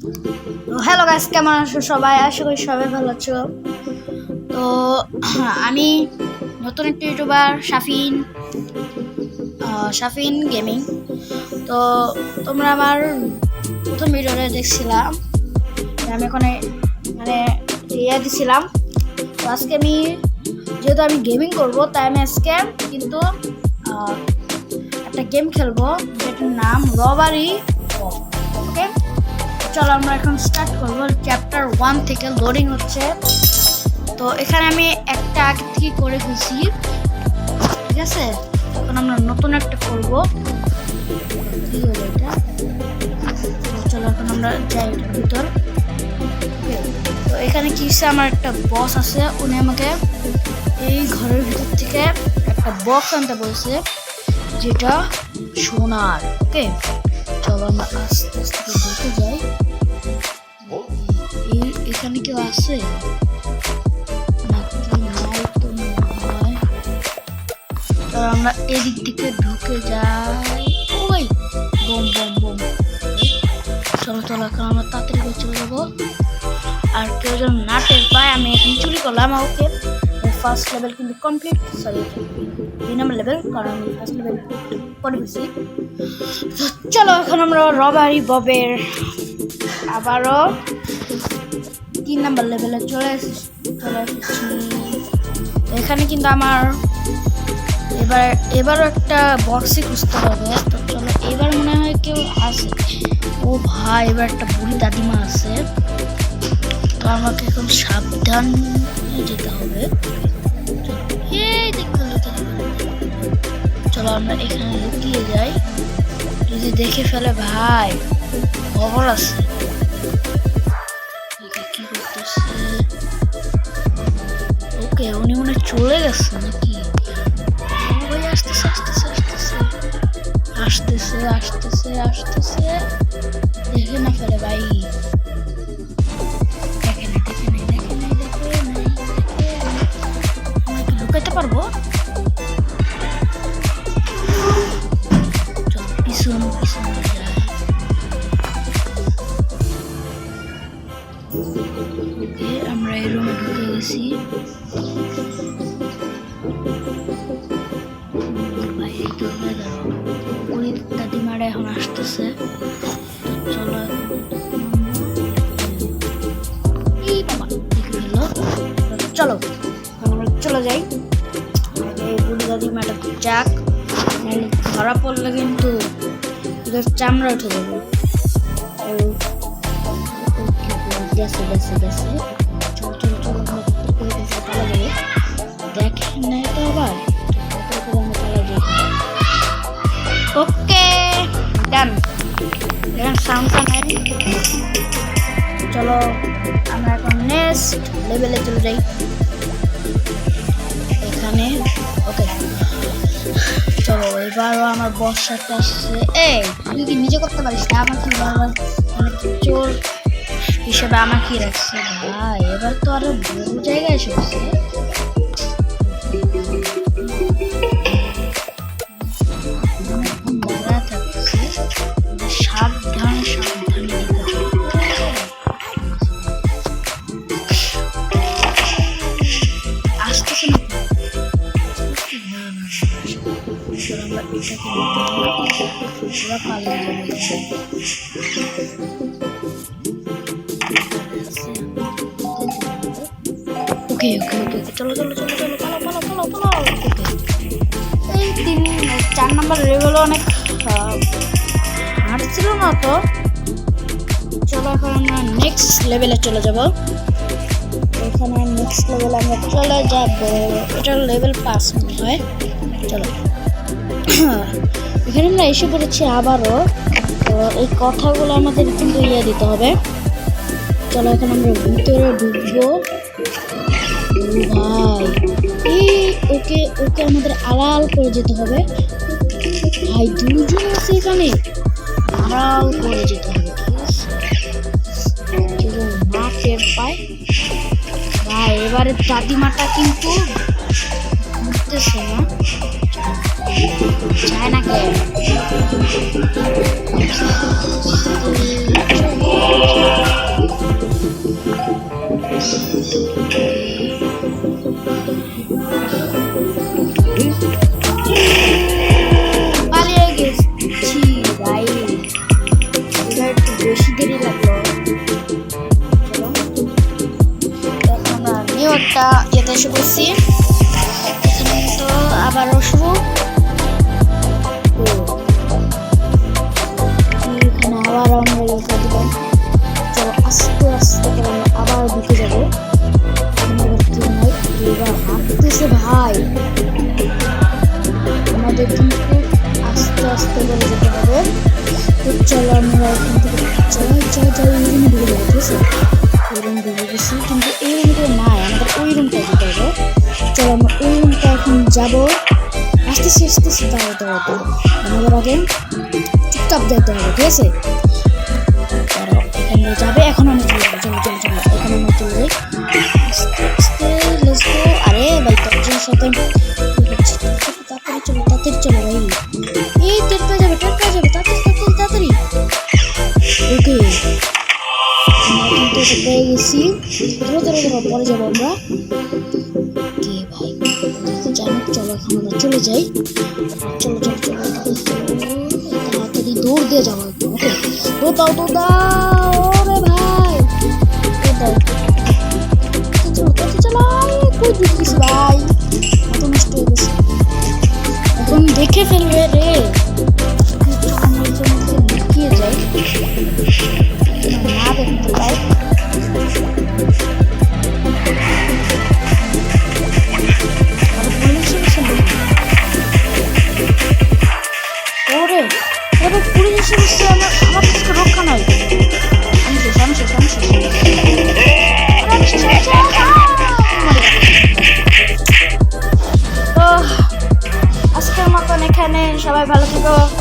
Hello guys কেমন আছো সবাই? আশা করি সবাই ভালো আছো। তো আমি নতুন একটা ইউটিউবার শাফিন শাফিন গেমিং তো তোমরা আমার প্রথম ভিডিওটা দেখছিলাম। আমি ওখানে মানে ইয়ে দিছিলাম। তো আজকে আমি যেহেতু আমি গেমিং করব, তাই আমি আজকে কিন্তু একটা গেম খেলব, যেটার নাম রবারি ওকে চলো আমরা এখন স্টার্ট করব। চ্যাপ্টার ওয়ান থেকে লোডিং হচ্ছে। তো এখানে আমি একটা আগে থেকে করে ফেলছি। ঠিক আছে? এখন আমরা নতুন একটা করব। এটা? চলো এখন আমরা যাই এটার ভিতর। তো এখানে কি আমার একটা বস আছে। উনি আমাকে এই ঘরের ভিতর থেকে একটা বক্স আনতে বলছে, যেটা সোনার। ওকে চলো আমরা আস্তে আস্তে ঢুকে যাই। এখানে কেউ আছে? আমরা এদিক থেকে ঢুকে যাই। ওই, বোম বোম বোম। চলো এখন আমরা তাড়াতাড়ি করে চলে যাব। আর কেউ যেন না পায়, আমি এখন চুরি করলাম, ওকে। ফার্স্ট লেভেল কিন্তু কমপ্লিট সরি দুই নম্বর লেভেল কারণ আমি ফার্স্ট লেভেল করে ফেলছি চলো, এখন আমরা রবারি ববের, আবারও তিন নম্বর লেভেলে চলে চলে এসেছি। এখানে কিন্তু আমার এবার, এবারও একটা বক্সই খুঁজতে হবে, তো চলো এবার মনে হয় কেউ আছে ও ভাই, এবার একটা বুড়ি দাদিমা আছে তো আমাকে এখন সাবধান যেতে হবে। চলো আমরা এখানে লুকিয়ে যাই। যদি দেখে ফেলে, ভাই, খবর আছে। ওকে, উনি মনে চলে গেছে নাকি? ভাই আসতেছে আসতেছে আসতেছে। আসতেছে আসতেছে আসতেছে। দেখে না ফেলে ভাই। লুকাইতে পারব? পিছন পিছন আমরা এই রুমে ঢুকে গেছি হয়ে দাদিমারা এখন আসতেছে চলো চলো আমরা চলে যাই এই বুড়ি দাদিমাটা যাক ধরা পড়লে কিন্তু চামড়া উঠে যাবে গেছে গেছে গেছে দেখেন আবার ওকে ডান চলো, আমরা এখন নেক্সট লেভেলে চলে যাই। এখানে, ওকে। চলো এবারও আমার বর্ষাটা আসছে। এই, তুই কি নিজে করতে পারিস আমার কি বারবার মানে চোর? হিসেবে আমার কি রাখছে ভাই, এবার তো আরও বড় জায়গায় এসে চলো আমরা এটাকে। ওরা পালিয়ে ওকে ওকে ওকে চলো চলো চলো চলো পালো এই তিন, চার নম্বর লেভেলও অনেক হার্ড ছিল না তো। চলো এখন নেক্সট লেভেলে চলে যাব। এখানে নেক্সট লেভেল আমরা চলে যাব। এটা লেভেল পাস হয়। চলো। এখানে আমরা এসে পড়েছি আবারও। তো এই কথাগুলো আমাদের কিন্তু ইয়ে দিতে হবে। চলো, এখন আমরা ভিতরে ঢুকবো। ভাই, এই ওকে ওকে আমাদের আড়াল করে যেতে হবে। ভাই, দুজন আছে এখানে। আড়াল করে যেতে হবে। কেউ পায়। ভাই এবারে দাদিমাটা কিন্তু না কে Thank you. একটা ইয়েতে এসে বসছি তো শুরু এখানে আবার আমরা ইয়ে চলো আস্তে আস্তে আবার ঢুকে যাব। আবার ভাই। আমাদের কিন্তু আস্তে আস্তে করে যেতে হবে। তো চলো আমরা এখান থেকে চলো চলো চলো এই রুমে ঢুকে যাব এই ঢুকে গেছি। যাব। আসতেছি আসতেছি দাঁড়াও দাঁড়াও দাঁড়াও আমাদের আগে চুপচাপ যেতে হবে, ঠিক আছে? এখানে যাবে, এখন আমি চলে যাব। চলো চলো চলো, এখন আমরা চলে যাই। আস্তে আস্তে লেটস গো আরে, ভাই, তোর সাথে তাড়াতাড়ি চলো তাড়াতাড়ি চলো, ভাই। এই টের যাবে টের যাবে, তাড়াতাড়ি তাড়াতাড়ি ওকে। পেয়ে গেছি। ধরো ধরো ধরো, পরে যাব আমরা। দেখতে হোক চলো এখন আমরা চলে যাই। চলো চলো চলো তাড়াতাড়ি দৌড় দিয়ে যাব ওকে? ও দাও, তো দাও রে ভাই। ভাই? এখন দেখে ফেলবে রে। সবাই ভালো থেকো বাই